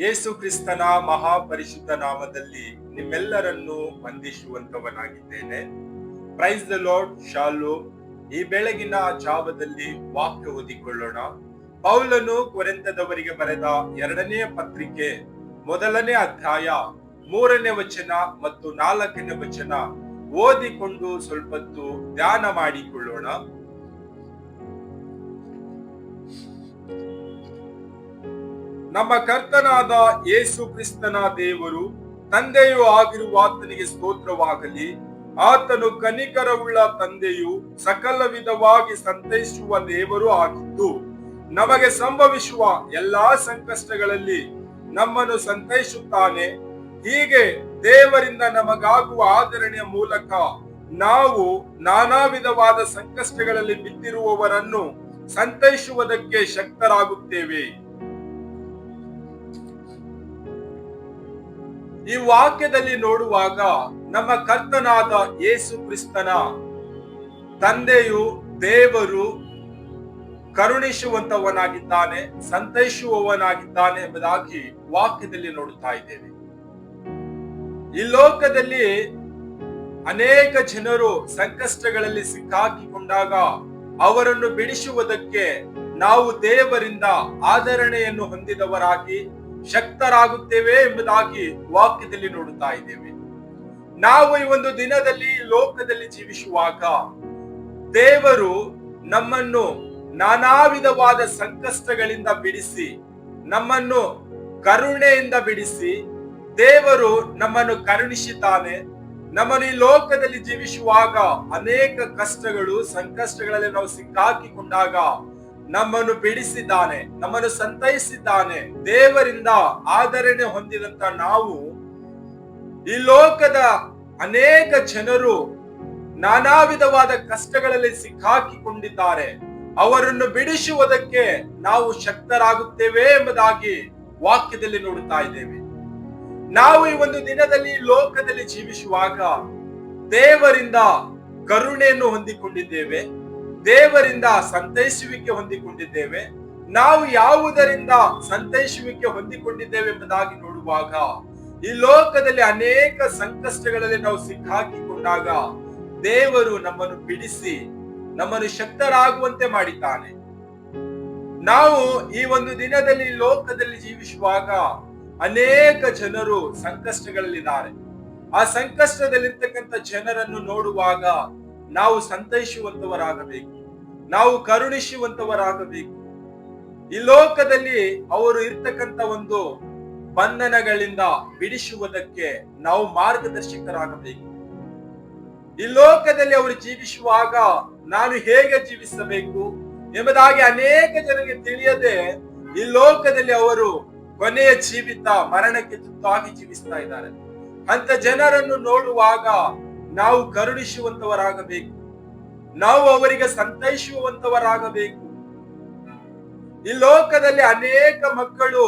ಯೇಸು ಕ್ರಿಸ್ತನ ಮಹಾಪರಿಶುದ್ಧ ನಾಮದಲ್ಲಿ ನಿಮ್ಮೆಲ್ಲರನ್ನು ವಂದಿಸುವಂತವನಾಗಿದ್ದೇನೆ. ಪ್ರೈಸ್ ದ ಲಾರ್ಡ್ ಶಾಲು ಈ ಬೆಳಗಿನ ಜಾವದಲ್ಲಿ ವಾಕ್ಯ ಓದಿಕೊಳ್ಳೋಣ. ಪೌಲನು ಕೊರೆಂತದವರಿಗೆ ಬರೆದ ಎರಡನೆಯ ಪತ್ರಿಕೆ ಮೊದಲನೇ ಅಧ್ಯಾಯ ಮೂರನೇ ವಚನ ಮತ್ತು ನಾಲ್ಕನೇ ವಚನ ಓದಿಕೊಂಡು ಸ್ವಲ್ಪತ್ತು ಧ್ಯಾನ ಮಾಡಿಕೊಳ್ಳೋಣ. ನಮ್ಮ ಕರ್ತನಾದ ಯೇಸು ಕ್ರಿಸ್ತನ ದೇವರು ತಂದೆಯೂ ಆಗಿರುವ ಆತನಿಗೆ ಸ್ತೋತ್ರವಾಗಲಿ, ಆತನು ಕನಿಕರವುಳ್ಳ ತಂದೆಯು ಸಕಲ ವಿಧವಾಗಿ ಸಂತೈಸುವ ದೇವರು ಆಗಿದ್ದು, ನಮಗೆ ಸಂಭವಿಸುವ ಎಲ್ಲಾ ಸಂಕಷ್ಟಗಳಲ್ಲಿ ನಮ್ಮನ್ನು ಸಂತೈಸುತ್ತಾನೆ. ಹೀಗೆ ದೇವರಿಂದ ನಮಗಾಗುವ ಆಧರಣೆಯ ಮೂಲಕ ನಾವು ನಾನಾ ವಿಧವಾದ ಸಂಕಷ್ಟಗಳಲ್ಲಿ ಬಿದ್ದಿರುವವರನ್ನು ಸಂತೈಸುವುದಕ್ಕೆ ಶಕ್ತರಾಗುತ್ತೇವೆ. ಈ ವಾಕ್ಯದಲ್ಲಿ ನೋಡುವಾಗ ನಮ್ಮ ಕರ್ತನಾದ ಯೇಸು ಕ್ರಿಸ್ತನ ತಂದೆಯು ದೇವರು ಕರುಣಿಸುವಂತವನಾಗಿದ್ದಾನೆ, ಸಂತೈಸುವವನಾಗಿದ್ದಾನೆ ಎಂಬುದಾಗಿ ವಾಕ್ಯದಲ್ಲಿ ನೋಡುತ್ತಾ ಇದ್ದೇವೆ. ಈ ಲೋಕದಲ್ಲಿ ಅನೇಕ ಜನರು ಸಂಕಷ್ಟಗಳಲ್ಲಿ ಸಿಕ್ಕಾಕಿಕೊಂಡಾಗ ಅವರನ್ನು ಬಿಡಿಸುವುದಕ್ಕೆ ನಾವು ದೇವರಿಂದ ಆದರಣೆಯನ್ನು ಹೊಂದಿದವರಾಗಿ ಶಕ್ತರಾಗುತ್ತೇವೆ ಎಂಬುದಾಗಿ ವಾಕ್ಯದಲ್ಲಿ ನೋಡುತ್ತಾ ಇದ್ದೇವೆ. ನಾವು ಈ ಒಂದು ದಿನದಲ್ಲಿ ಲೋಕದಲ್ಲಿ ಜೀವಿಸುವಾಗ ದೇವರು ನಮ್ಮನ್ನು ನಾನಾ ವಿಧವಾದ ಸಂಕಷ್ಟಗಳಿಂದ ಬಿಡಿಸಿ, ನಮ್ಮನ್ನು ಕರುಣೆಯಿಂದ ಬಿಡಿಸಿ, ದೇವರು ನಮ್ಮನ್ನು ಕರುಣಿಸಿದ್ದಾನೆ. ನಮ್ಮನ್ನು ಈ ಲೋಕದಲ್ಲಿ ಜೀವಿಸುವಾಗ ಅನೇಕ ಕಷ್ಟಗಳು, ಸಂಕಷ್ಟಗಳಲ್ಲಿ ನಾವು ಸಿಕ್ಕಾಕಿಕೊಂಡಾಗ ನಮ್ಮನ್ನು ಬಿಡಿಸಿದ್ದಾನೆ, ನಮ್ಮನ್ನು ಸಂತೈಸಿದ್ದಾನೆ. ದೇವರಿಂದ ಆದರಣೆ ಹೊಂದಿದಂತ ನಾವು ಈ ಲೋಕದ ಅನೇಕ ಜನರು ನಾನಾ ವಿಧವಾದ ಕಷ್ಟಗಳಲ್ಲಿ ಸಿಕ್ಕಾಕಿಕೊಂಡಿದ್ದಾರೆ. ಅವರನ್ನು ಬಿಡಿಸುವುದಕ್ಕೆ ನಾವು ಶಕ್ತರಾಗುತ್ತೇವೆ ಎಂಬುದಾಗಿ ವಾಕ್ಯದಲ್ಲಿ ನೋಡುತ್ತಾ ಇದ್ದೇವೆ. ನಾವು ಈ ಒಂದು ದಿನದಲ್ಲಿ ಲೋಕದಲ್ಲಿ ಜೀವಿಸುವಾಗ ದೇವರಿಂದ ಕರುಣೆಯನ್ನು ಹೊಂದಿಕೊಂಡಿದ್ದೇವೆ. ದೇವರಿಂದ ಸಂತೈಸುವಿಕೆ ಹೊಂದಿಕೊಂಡಿದ್ದೇವೆ. ನಾವು ಯಾವುದರಿಂದ ಸಂತೈಸುವಿಕೆ ಹೊಂದಿಕೊಂಡಿದ್ದೇವೆ ಎಂಬುದಾಗಿ ನೋಡುವಾಗ, ಈ ಲೋಕದಲ್ಲಿ ಅನೇಕ ಸಂಕಷ್ಟಗಳಲ್ಲಿ ನಾವು ಸಿಕ್ಕಾಕಿಕೊಂಡಾಗ ದೇವರು ನಮ್ಮನ್ನು ಬಿಡಿಸಿ ನಮ್ಮನ್ನು ಶಕ್ತರಾಗುವಂತೆ ಮಾಡಿದ್ದಾನೆ. ನಾವು ಈ ಒಂದು ದಿನದಲ್ಲಿ ಲೋಕದಲ್ಲಿ ಜೀವಿಸುವಾಗ ಅನೇಕ ಜನರು ಸಂಕಷ್ಟಗಳಲ್ಲಿದ್ದಾರೆ. ಆ ಸಂಕಷ್ಟದಲ್ಲಿರ್ತಕ್ಕಂಥ ಜನರನ್ನು ನೋಡುವಾಗ ನಾವು ಸಂತೈಸುವಂತವರಾಗಬೇಕು. ನಾವು ಕರುಣಿಸುವಂತವರಾಗಬೇಕು. ಈ ಲೋಕದಲ್ಲಿ ಅವರು ಇರ್ತಕ್ಕಂಥ ಒಂದು ಬಂಧನಗಳಿಂದ ಬಿಡಿಸುವುದಕ್ಕೆ ನಾವು ಮಾರ್ಗದರ್ಶಕರಾಗಬೇಕು. ಈ ಲೋಕದಲ್ಲಿ ಅವರು ಜೀವಿಸುವಾಗ ನಾನು ಹೇಗೆ ಜೀವಿಸಬೇಕು ಎಂಬುದಾಗಿ ಅನೇಕ ಜನರಿಗೆ ತಿಳಿಯದೆ ಈ ಲೋಕದಲ್ಲಿ ಅವರು ಕೊನೆಯ ಜೀವಿತ ಮರಣಕ್ಕೆ ತುತ್ತಾಗಿ ಜೀವಿಸ್ತಾ ಇದ್ದಾರೆ. ಅಂತ ಜನರನ್ನು ನೋಡುವಾಗ ನಾವು ಕರುಣಿಸುವಂತವರಾಗಬೇಕು. ನಾವು ಅವರಿಗೆ ಸಂತೈಸುವಂತವರಾಗಬೇಕು ಈ ಲೋಕದಲ್ಲಿ ಅನೇಕ ಮಕ್ಕಳು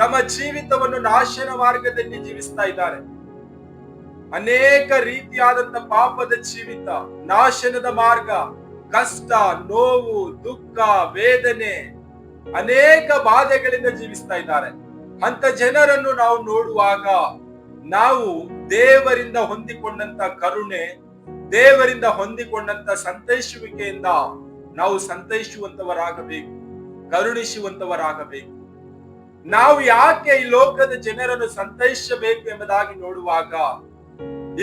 ತಮ್ಮ ಜೀವಿತವನ್ನು ನಾಶನ ಮಾರ್ಗದಲ್ಲಿ ಜೀವಿಸ್ತಾ ಇದ್ದಾರೆ. ಅನೇಕ ರೀತಿಯಾದಂತ ಪಾಪದ ಜೀವಿತ, ನಾಶನದ ಮಾರ್ಗ, ಕಷ್ಟ, ನೋವು, ದುಃಖ, ವೇದನೆ, ಅನೇಕ ಬಾಧೆಗಳಿಂದ ಜೀವಿಸ್ತಾ ಇದ್ದಾರೆ. ಅಂತ ಜನರನ್ನು ನಾವು ನೋಡುವಾಗ ನಾವು ದೇವರಿಂದ ಹೊಂದಿಕೊಂಡಂತ ಕರುಣೆ ದೇವರಿಂದ ಹೊಂದಿಕೊಂಡಂತ ಸಂತೈಸುವಿಕೆಯಿಂದ ನಾವು ಸಂತೈಸುವಂತವರಾಗಬೇಕು, ಕರುಣಿಸುವಂತವರಾಗಬೇಕು. ನಾವು ಯಾಕೆ ಈ ಲೋಕದ ಜನರನ್ನು ಸಂತೈಸಬೇಕು ಎಂಬುದಾಗಿ ನೋಡುವಾಗ,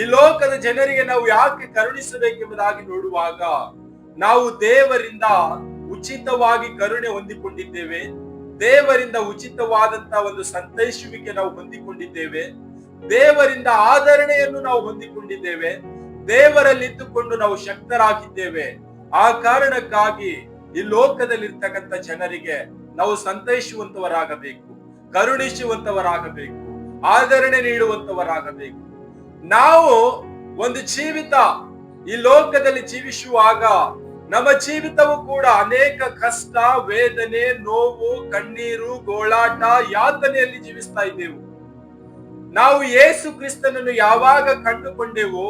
ಈ ಲೋಕದ ಜನರಿಗೆ ನಾವು ಯಾಕೆ ಕರುಣಿಸಬೇಕೆಂಬುದಾಗಿ ನೋಡುವಾಗ, ನಾವು ದೇವರಿಂದ ಉಚಿತವಾಗಿ ಕರುಣೆ ಹೊಂದಿಕೊಂಡಿದ್ದೇವೆ, ದೇವರಿಂದ ಉಚಿತವಾದಂತ ಒಂದು ಸಂತೈಸುವಿಕೆ ನಾವು ಹೊಂದಿಕೊಂಡಿದ್ದೇವೆ, ದೇವರಿಂದ ಆದರಣೆಯನ್ನು ನಾವು ಹೊಂದಿಕೊಂಡಿದ್ದೇವೆ ದೇವರಲ್ಲಿದ್ದುಕೊಂಡು ನಾವು ಶಕ್ತರಾಗಿದ್ದೇವೆ. ಆ ಕಾರಣಕ್ಕಾಗಿ ಈ ಲೋಕದಲ್ಲಿರ್ತಕ್ಕಂಥ ಜನರಿಗೆ ನಾವು ಸಂತೈಸುವಂತವರಾಗಬೇಕು ಕರುಣಿಸುವಂತವರಾಗಬೇಕು ಆದರಣೆ ನೀಡುವಂತವರಾಗಬೇಕು ನಾವು ಒಂದು ಜೀವಿತ ಈ ಲೋಕದಲ್ಲಿ ಜೀವಿಸುವಾಗ ನಮ್ಮ ಜೀವಿತವು ಕೂಡ ಅನೇಕ ಕಷ್ಟ, ವೇದನೆ, ನೋವು, ಕಣ್ಣೀರು, ಗೋಳಾಟ, ಯಾತನೆಯಲ್ಲಿ ಜೀವಿಸ್ತಾ ಇದ್ದೆವು. ನಾವು ಯೇಸು ಕ್ರಿಸ್ತನನ್ನು ಯಾವಾಗ ಕಂಡುಕೊಂಡೆವು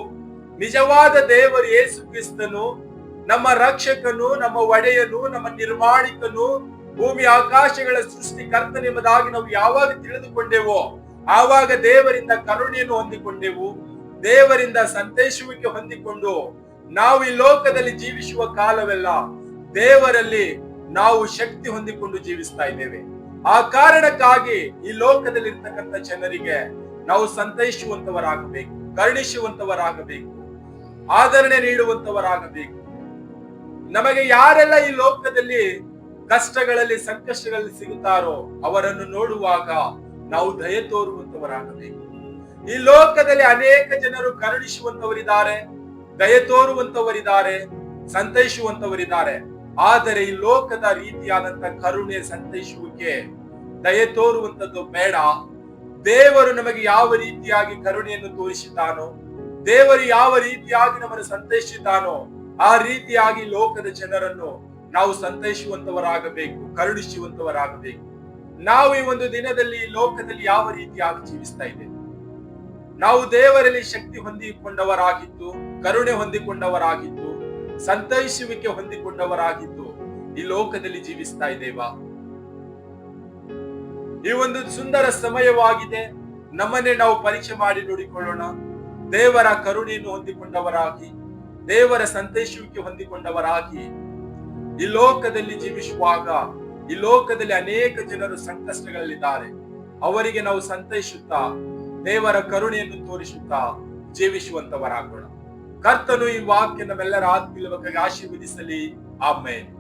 ನಿಜವಾದ ದೇವರು ಯೇಸು ಕ್ರಿಸ್ತನು ನಮ್ಮ ರಕ್ಷಕನು, ನಮ್ಮ ಒಡೆಯನು, ನಮ್ಮ ನಿರ್ಮಾಣಿಕನು, ಭೂಮಿ ಆಕಾಶಗಳ ಸೃಷ್ಟಿಕರ್ತನೆಂಬುದಾಗಿ ನಾವು ಯಾವಾಗ ತಿಳಿದುಕೊಂಡೆವೋ, ಆವಾಗ ದೇವರಿಂದ ಕರುಣೆಯನ್ನು ಹೊಂದಿಕೊಂಡೆವು, ದೇವರಿಂದ ಸಂತೈಸುವಿಕೆ ಹೊಂದಿಕೊಂಡು ನಾವು ಈ ಲೋಕದಲ್ಲಿ ಜೀವಿಸುವ ಕಾಲವೆಲ್ಲ ದೇವರಲ್ಲಿ ನಾವು ಶಕ್ತಿ ಹೊಂದಿಕೊಂಡು ಜೀವಿಸ್ತಾ ಇದ್ದೇವೆ. ಆ ಕಾರಣಕ್ಕಾಗಿ ಈ ಲೋಕದಲ್ಲಿ ಇರ್ತಕ್ಕಂಥ ಜನರಿಗೆ ನಾವು ಸಂತೈಸುವಂತವರಾಗಬೇಕು, ಕರುಣಿಸುವಂತವರಾಗಬೇಕು. ಆದರಣೆ ನೀಡುವಂತವರಾಗಬೇಕು. ನಮಗೆ ಯಾರೆಲ್ಲ ಈ ಲೋಕದಲ್ಲಿ ಕಷ್ಟಗಳಲ್ಲಿ, ಸಂಕಷ್ಟಗಳಲ್ಲಿ ಸಿಗುತ್ತಾರೋ ಅವರನ್ನು ನೋಡುವಾಗ ನಾವು ದಯ ತೋರುವಂತವರಾಗಬೇಕು. ಈ ಲೋಕದಲ್ಲಿ ಅನೇಕ ಜನರು ಕರುಣಿಸುವಂತವರಿದ್ದಾರೆ, ದಯ ತೋರುವಂತವರಿದ್ದಾರೆ, ಸಂತೈಸುವಂತವರಿದ್ದಾರೆ. ಆದರೆ ಈ ಲೋಕದ ರೀತಿಯಾದಂತ ಕರುಣೆ ಸಂತೈಸುವಿಕೆ ದಯ ತೋರುವಂತದ್ದು ಬೇಡ. ದೇವರು ನಮಗೆ ಯಾವ ರೀತಿಯಾಗಿ ಕರುಣೆಯನ್ನು ತೋರಿಸಿದ್ದಾನೋ ದೇವರು ಯಾವ ರೀತಿಯಾಗಿ ನಮ್ಮನ್ನು ಸಂತೈಸಿದ್ದಾನೋ ಆ ರೀತಿಯಾಗಿ ಲೋಕದ ಜನರನ್ನು ನಾವು ಸಂತೈಸುವಂತವರಾಗಬೇಕು, ಕರುಣಿಸುವಂತವರಾಗಬೇಕು. ನಾವು ಈ ಒಂದು ದಿನದಲ್ಲಿ ಲೋಕದಲ್ಲಿ ಯಾವ ರೀತಿಯಾಗಿ ಜೀವಿಸ್ತಾ ಇದ್ದೇವೆ? ನಾವು ದೇವರಲ್ಲಿ ಶಕ್ತಿ ಹೊಂದಿಕೊಂಡವರಾಗಿದ್ದು, ಕರುಣೆ ಹೊಂದಿಕೊಂಡವರಾಗಿದ್ದು, ಸಂತೈಸುವಿಕೆ ಹೊಂದಿಕೊಂಡವರಾಗಿದ್ದು ಈ ಲೋಕದಲ್ಲಿ ಜೀವಿಸ್ತಾ ಇದ್ದೇವಾ? ಈ ಒಂದು ಸುಂದರ ಸಮಯವಾಗಿದೆ. ನಮ್ಮನ್ನೇ ನಾವು ಪರೀಕ್ಷೆ ಮಾಡಿ ನೋಡಿಕೊಳ್ಳೋಣ. ದೇವರ ಕರುಣೆಯನ್ನು ಹೊಂದಿಕೊಂಡವರಾಗಿ, ದೇವರ ಸಂತೈಸುವಿಕೆ ಹೊಂದಿಕೊಂಡವರಾಗಿ ಈ ಲೋಕದಲ್ಲಿ ಜೀವಿಸುವಾಗ, ಈ ಲೋಕದಲ್ಲಿ ಅನೇಕ ಜನರು ಸಂಕಷ್ಟಗಳಲ್ಲಿದ್ದಾರೆ. ಅವರಿಗೆ ನಾವು ಸಂತೈಸುತ್ತಾ, ದೇವರ ಕರುಣೆಯನ್ನು ತೋರಿಸುತ್ತಾ ಜೀವಿಸುವಂತವರಾಗೋಣ. ಕರ್ತನು ಈ ವಾಕ್ಯ ನಮ್ಮೆಲ್ಲರ ಆತ್ಮೀಯವಾಗಿ ಆಶೀರ್ವದಿಸಲಿ. ಆಮೇಲೆ